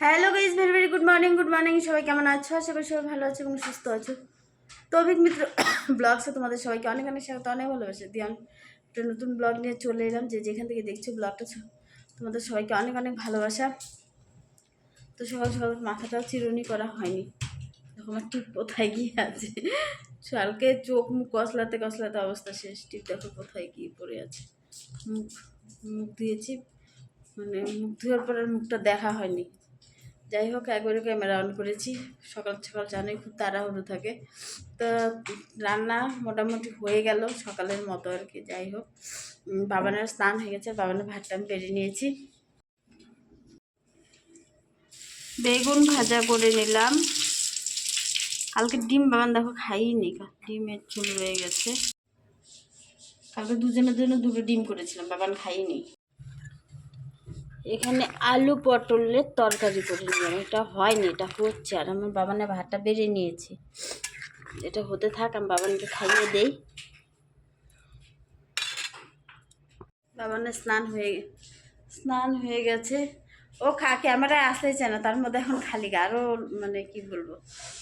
Hello guys very very good morning good morning সবাই কেমন আছো? আশা করি সবাই ভালো আছো এবং সুস্থ আছো। তো অভিক মিত্র ব্লগসে তোমাদের সবাইকে অনেক অনেক স্বাগত, অনেক ভালোবাসে। দিয়ে একটা নতুন ব্লগ নিয়ে চলে এলাম, যে যেখান থেকে দেখছ ব্লগটা তোমাদের সবাইকে অনেক অনেক ভালোবাসা। তো সকাল সকাল মাথাটাও চিরুনি করা হয়নি। আমার টিপ কোথায় গিয়ে আছে। কালকে চোখ মুখ কসলাতে কসলাতে অবস্থা শেষ। টিপ দেখো কোথায় গিয়ে পড়ে আছে। মুখ মুখ ধুয়েছি। মানে মুখ ধোয়ার পর আর মুখটা দেখা হয়নি। যাই হোক একবারে ক্যামেরা অন করেছি। সকাল সকাল জানোই খুব তাড়াহুড়ো থাকে। তো রান্না মোটামুটি হয়ে গেল সকালের মতো আর কি, যাই হোক। বাবানের স্নান হয়ে গেছে, বাবানের ভাতটা আমি বেড়ে নিয়েছি। বেগুন ভাজা করে নিলাম। কালকে ডিম, বাবান দেখো খাইনি, ডিমের চুল রয়ে গেছে। কালকে দুজনের জন্য দুটো ডিম করেছিলাম, বাবান খাইনি। এখানে আলু পটলের তরকারি করে নিলাম এটা হয়নি, এটা হচ্ছে। আর আমার বাবানের ভাতটা বেড়ে নিয়েছি। এটা হতে থাক, আমি বাবানকে খাইয়ে দেই। বাবানের স্নান হয়ে স্নান হয়ে গেছে। ও খা, ক্যামেরায় আসতেই চায় না, তার মধ্যে এখন খালি আরও মানে কি বলব?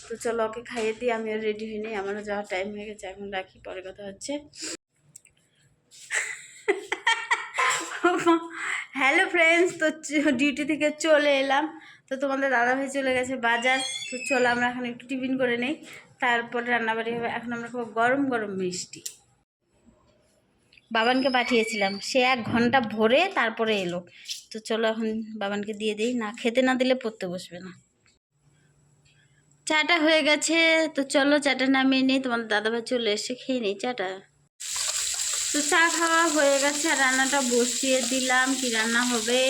তো চলো ওকে খাইয়ে দিই, আমিও রেডি হয়ে নিই। আমারও যাওয়ার টাইম হয়ে গেছে, এখন রাখি, পরে কথা হচ্ছে। হ্যালো ফ্রেন্ডস তো ডিউটি থেকে চলে এলাম। তো তোমাদের দাদাভাই চলে গেছে বাজার। তো চলো আমরা এখন একটু টিফিন করে নেই। তারপরে রান্নাবাড়ি হবে। এখন আমরা খুব গরম গরম মিষ্টি। বাবানকে পাঠিয়েছিলাম। সে এক ঘণ্টা ভরে তারপরে এলো। তো চলো এখন বাবানকে দিয়ে দিই। না খেতে না দিলে পড়তে বসবে না। চাটা হয়ে গেছে। তো চলো চাটা নামিয়ে নিই। তোমাদের দাদাভাই চলে এসে খেয়ে নিই চাটা। তো চা খাওয়া হয়ে গেছে আর রান্নাটা বসিয়ে দিলাম। কি রান্না হবে?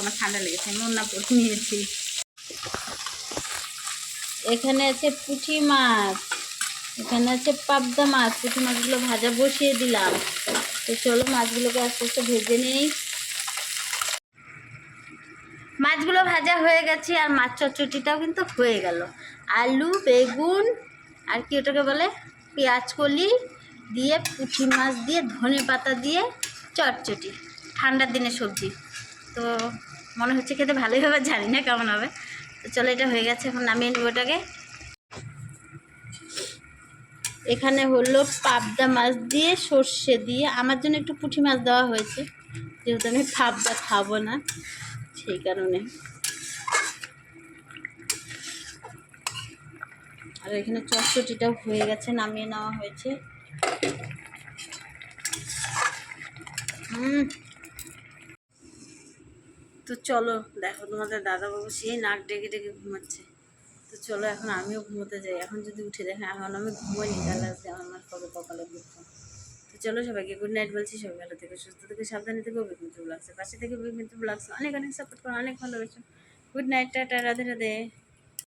আমার ঠান্ডা লেগেছে, আমি অন্য পরে নিয়েছি। এখানে আছে পুঁটি মাছ, এখানে আছে পাবদা মাছ, পুঁটি মাছগুলো ভাজা বসিয়ে দিলাম। তো চলো মাছগুলোকে আস্তে আস্তে ভেজে নিই। মাছগুলো ভাজা হয়ে গেছে আর মাছ চচ্চটিটাও কিন্তু হয়ে গেল। আলু, বেগুন, আর কি ওটাকে বলে? পেঁয়াজ কলি দিয়ে, পুঁটি মাছ দিয়ে, ধনে পাতা দিয়ে, চটচটি। ঠান্ডার দিনে সবজি। তো মনে হচ্ছে খেতে ভালোই হবে, জানি না কেমন হবে। তো চলো, এটা হয়ে গেছে, এখন নামিয়ে নেব ওটাকে। এখানে হলো পাবদা মাছ দিয়ে, সর্ষে দিয়ে। আমার জন্য একটু পুঁটি মাছ দেওয়া হয়েছে। যেহেতু আমি পাবদা খাব না, সেই কারণে। আর এখানে চটচটিটাও হয়ে গেছে, নামিয়ে নেওয়া হয়েছে। তো চলো, দেখো তোমাদের দাদাবাবু সেই নাক ডেকে ডেকে ঘুমাচ্ছে। তো চলো এখন আমিও ঘুমোতে যাই। এখন যদি উঠে দেখেন এখন আমি ঘুমোইনি, তাহলে আজকে আমার কবে কপালে দুঃখ। তো চলো সবাইকে গুড নাইট বলছি। সবাই ভালো থেকে, সুস্থ থেকে, সাবধানে থেকে। অভিজ্ঞতা ব্লগসে পাশে থেকে। অভিজ্ঞতা ব্লগস অনেক অনেক সাপোর্ট করো, অনেক ভালোবাসো। Good night tata, Radhe Radhe.